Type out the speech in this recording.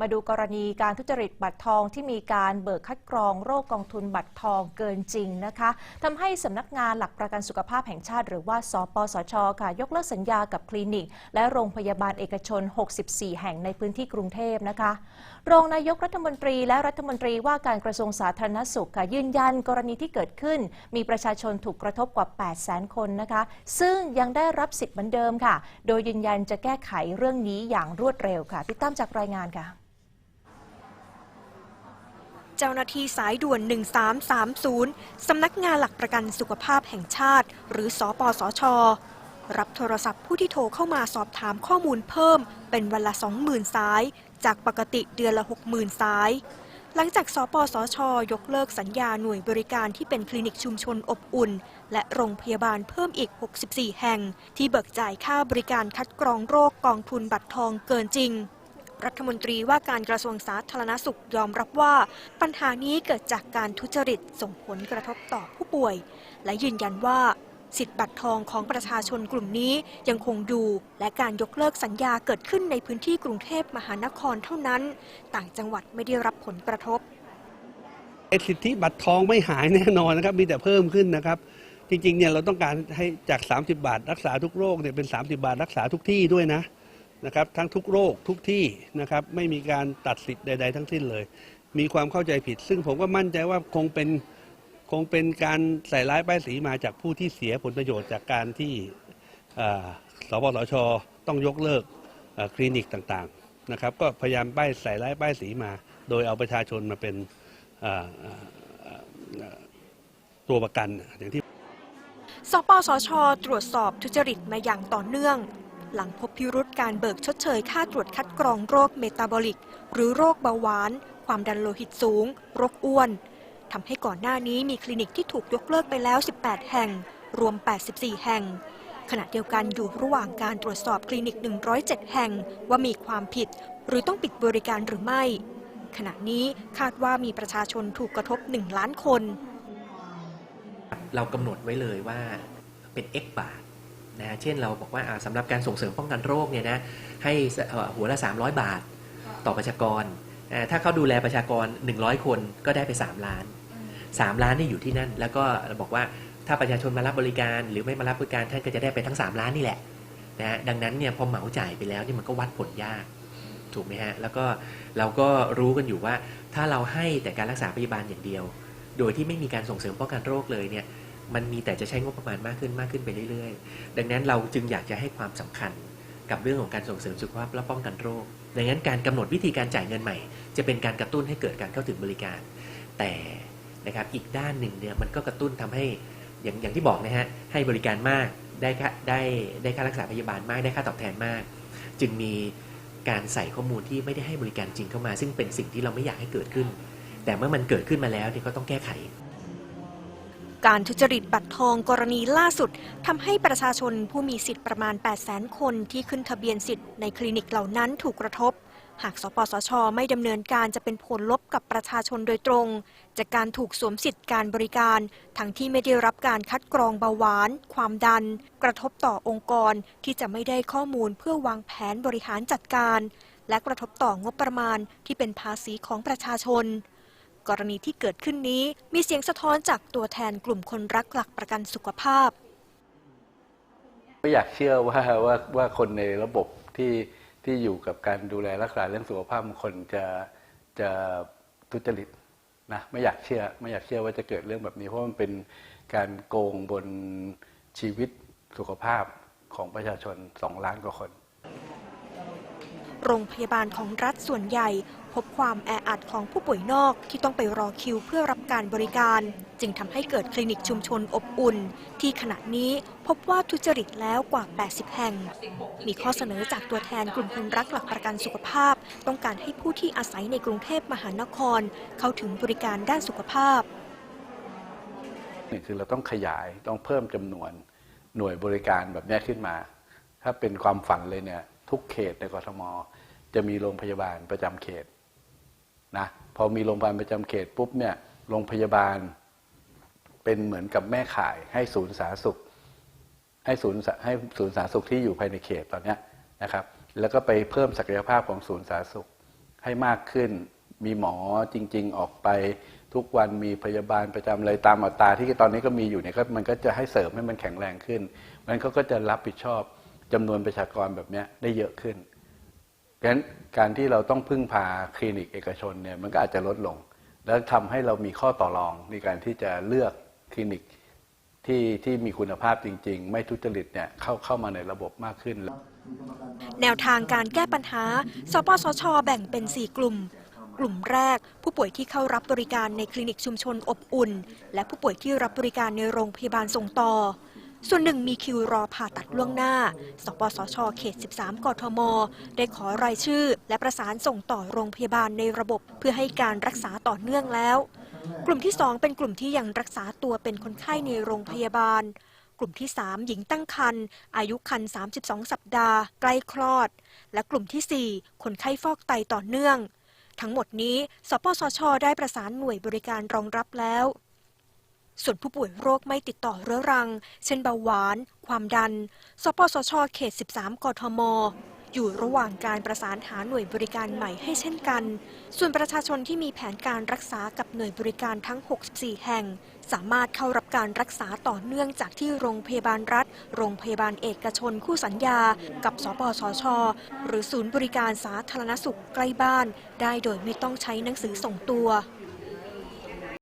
มาดูกรณีการทุจริตบัตรทองที่มีการเบิกคัดกรองโรคกองทุนบัตรทองเกินจริงนะคะทำให้สำนักงานหลักประกันสุขภาพแห่งชาติ หรือว่า สปสช ค่ะ ยกเลิกสัญญากับคลินิก และโรงพยาบาลเอกชน 64 แห่งในพื้นที่กรุงเทพนะคะ รองนายกรัฐมนตรีและรัฐมนตรีว่าการกระทรวงสาธารณสุขค่ะยืนยันกรณีที่เกิดขึ้น มีประชาชนถูกกระทบกว่า 8 0 0 0 0 0 คนนะคะ ซึ่งยังได้รับสิทธิ์เหมือนเดิมค่ะ โดยยืนยันจะแก้ไขเรื่องนี้อย่างรวดเร็วค่ะติดตามจากรายงานค่ะ เจ้าหน้าที่สายด่วน 1330 สำนักงานหลักประกันสุขภาพแห่งชาติ หรือสอปสชรับโทรศัพท์ผู้ที่โทรเข้ามาสอบถามข้อมูลเพิ่ม เป็นวันละ 20,000 สาย จากปกติเดือนละ 60,000 สาย หลังจากสปสช ยกเลิกสัญญาหน่วยบริการที่เป็นคลินิกชุมชนอบอุ่น และโรงพยาบาลเพิ่มอีก 64 แห่ง ที่เบิกจ่ายค่าบริการคัดกรองโรคกองทุนบัตรทองเกินจริง รัฐมนตรีว่าการกระทรวงสาธารณสุขยอมรับว่า ปัญหานี้เกิดจากการทุจริตส่งผลกระทบต่อผู้ป่วย และยืนยันว่าสิทธิ์บัตรทองของประชาชนกลุ่มนี้ยังคงดูและการยกเลิกสัญญาเกิดขึ้นในพื้นที่กรุงเทพมหานครเท่านั้น ต่างจังหวัดไม่ได้รับผลกระทบสิทธิบัตรทองไม่หายแน่นอนนะครับ มีแต่เพิ่มขึ้นนะครับ จริงๆเนี่ยเราต้องการให้จาก 30 บาท รักษาทุกโรคเนี่ยเป็น 30 บาท รักษาทุกที่ด้วยนะ นะครับทั้งทุกโรคทุกที่นะครับไม่มีการตัดสิทธิ์ใด ๆ ทั้งสิ้นเลย มีความเข้าใจผิด ซึ่งผมก็มั่นใจว่าคงเป็นคงเป็นการใส่ร้ายป้ายสีมาจากผู้ที่เสียผลประโยชน์จากการที่สปสชต้องยกเลิกคลินิกต่างๆนะครับก็พยายามป้ายใส่ร้ายป้ายสีมา โดยเอาประชาชนมาเป็นตัวประกันอย่างที่สปสช ตรวจสอบทุจริตมาอย่างต่อเนื่อง หลังพบพิรุษการเบิกชดเชยค่าตรวจคัดกรองโรคเมตาบอลิก หรือโรคเบาหวาน ความดันโลหิตสูง โรคอ้วนทำให้ก่อนหน้านี้มีคลินิกที่ถูกยกเลิกไปแล้ว 18 แห่ง รวม 84 แห่ง ขณะเดียวกันอยู่ระหว่างการตรวจสอบคลินิก 107 แห่งว่ามีความผิด หรือต้องปิดบริการหรือไม่ ขณะนี้คาดว่ามีประชาชนถูกกระทบ 1 ล้านคน เรากำหนดไว้เลยว่าเป็น X บาท นะฮะเช่นเราบอกว่าอ่าสำหรับการส่งเสริมป้องกันโรคเนี่ยนะให้สเอ่อหัวละ 300 บาทต่อประชากรอ่าถ้าเขาดูแลประชากร 100 คนก็ได้ไป 3 ล้าน 3 ล้านนี่อยู่ที่นั่น แล้วก็บอกว่าถ้าประชาชนมารับบริการหรือไม่มารับบริการท่านก็จะได้ไปทั้ง 3 ล้านนี่แหละนะฮะดังนั้นเนี่ยพอเหมาจ่ายไปแล้วนี่มันก็วัดผลยากถูกไหมฮะแล้วก็เราก็รู้กันอยู่ว่าถ้าเราให้แต่การรักษาพยาบาลอย่างเดียว โดยที่ไม่มีการส่งเสริมป้องกันโรคเลยเนี่ย มันมีแต่จะใช้งบประมาณมากขึ้นมากขึ้นไปเรื่อยๆ ดังนั้นเราจึงอยากจะให้ความสำคัญกับเรื่องของการส่งเสริมสุขภาพและป้องกันโรค ดังนั้นการกำหนดวิธีการจ่ายเงินใหม่ จะเป็นการกระตุ้นให้เกิดการเข้าถึงบริการ แต่นะครับอีกด้านหนึ่งเนี่ยมันก็กระตุ้นทำให้อย่างอย่างที่บอกนะฮะให้บริการมากได้ค่าได้ได้ค่ารักษาพยาบาลมากได้ค่าตอบแทนมาก จึงมีการใส่ข้อมูลที่ไม่ได้ให้บริการจริงเข้ามา ซึ่งเป็นสิ่งที่เราไม่อยากให้เกิดขึ้น แต่เมื่อมันเกิดขึ้นมาแล้วเนี่ยก็ต้องแก้ไข การทุจริตบัตรทองกรณีล่าสุดทำให้ประชาชนผู้มีสิทธิ์ประมาณ 800,000 คนที่ขึ้นทะเบียนสิทธิ์ในคลินิกเหล่านั้นถูกกระทบ หากสปสช ไม่ดำเนินการจะเป็นผลลบกับประชาชนโดยตรง จากการถูกสวมสิทธิ์การบริการ ทั้งที่ไม่ได้รับการคัดกรองเบาหวาน ความดัน กระทบต่อองค์กรที่จะไม่ได้ข้อมูลเพื่อวางแผนบริหารจัดการ และกระทบต่องบประมาณที่เป็นภาษีของประชาชน กรณีที่เกิดขึ้นนี้ มีเสียงสะท้อนจากตัวแทนกลุ่มคนรักหลักประกันสุขภาพไม่อยากเชื่อว่าว่าว่าคนในระบบที่ที่อยู่กับการดูแลรักษาเรื่องสุขภาพบางคนจะจะทุจริตนะไม่อยากเชื่อไม่อยากเชื่อว่าจะเกิดเรื่องแบบนี้ เพราะมันเป็นการโกงบนชีวิตสุขภาพของประชาชนสองล้านกว่าคน โรงพยาบาลของรัฐส่วนใหญ่ พบความแออัดของผู้ป่วยนอกที่ต้องไปรอคิวเพื่อรับการบริการ จึงทำให้เกิดคลินิกชุมชนอบอุ่น ที่ขณะนี้พบว่าทุจริตแล้วกว่า 80 แห่ง มีข้อเสนอจากตัวแทนกลุ่มคนรักหลักประกันสุขภาพ ต้องการให้ผู้ที่อาศัยในกรุงเทพมหานคร เข้าถึงบริการด้านสุขภาพนึ่คือเราต้องขยายต้องเพิ่มจำนวนหน่วยบริการแบบนี้ขึ้นมา ถ้าเป็นความฝันเลยเนี่ยทุกเขตในกรทม จะมีโรงพยาบาลประจำเขต นะพอมีโรงพยาบาลประจำเขตปุ๊บเนี่ยโรงพยาบาลเป็นเหมือนกับแม่ข่ายให้ศูนย์สาธารณสุข ให้ศูนย์ให้ศูนย์สาธารณสุขที่อยู่ภายในเขตตอนนี้นะครับ แล้วก็ไปเพิ่มศักยภาพของศูนย์สาธารณสุขให้มากขึ้น มีหมอจริง ๆ ออกไปทุกวันมีพยาบาลประจำเลยตามอัตราที่ตอนนี้ก็มีอยู่เนี่ยก็มันก็จะให้เสริมให้มันแข็งแรงขึ้น มันเขาก็จะรับผิดชอบจำนวนประชากรแบบนี้ได้เยอะขึ้น เพราะฉะนั้นการที่เราต้องพึ่งพาคลินิกเอกชนเนี่ยมันก็อาจจะลดลง แล้วทำให้เรามีข้อต่อรองในการที่จะเลือกคลินิกที่ที่มีคุณภาพจริง ๆ ไม่ทุจริตเนี่ยเข้าเข้ามาในระบบมากขึ้น แนวทางการแก้ปัญหา สปสช แบ่งเป็น 4 กลุ่ม กลุ่มแรก ผู้ป่วยที่เข้ารับบริการในคลินิกชุมชนอบอุ่น และผู้ป่วยที่รับบริการในโรงพยาบาลส่งต่อ ส่วนหนึ่งมีคิวรอผ่าตัดล่วงหน้า สปสช เขต 13 กทม ได้ขอรายชื่อ และประสานส่งต่อโรงพยาบาลในระบบเพื่อให้การรักษาต่อเนื่องแล้ว กลุ่มที่ 2 เป็นกลุ่มที่ยังรักษาตัวเป็นคนไข้ในโรงพยาบาล กลุ่มที่ 3 หญิงตั้งครรภ์อายุครรภ์32 สัปดาห์ ใกล้คลอด และกลุ่มทีสี่4 คนไข้ฟอกไตต่อเนื่อง ทั้งหมดนี้ สปสช ได้ประสานหน่วยบริการรองรับแล้ว ส่วนผู้ป่วยโรคไม่ติดต่อเรื้อรัง เช่นเบาหวาน ความดัน สปสช เขต 13 กทม อยู่ระหว่างการประสานหาหน่วยบริการใหม่ให้เช่นกัน ส่วนประชาชนที่มีแผนการรักษากับหน่วยบริการทั้ง 64 แห่ง สามารถเข้ารับการรักษาต่อเนื่องจากที่โรงพยาบาลรัฐ โรงพยาบาลเอกชนคู่สัญญา กับ สปสช หรือศูนย์บริการสาธารณสุขใกล้บ้าน ได้โดยไม่ต้องใช้หนังสือส่งตัว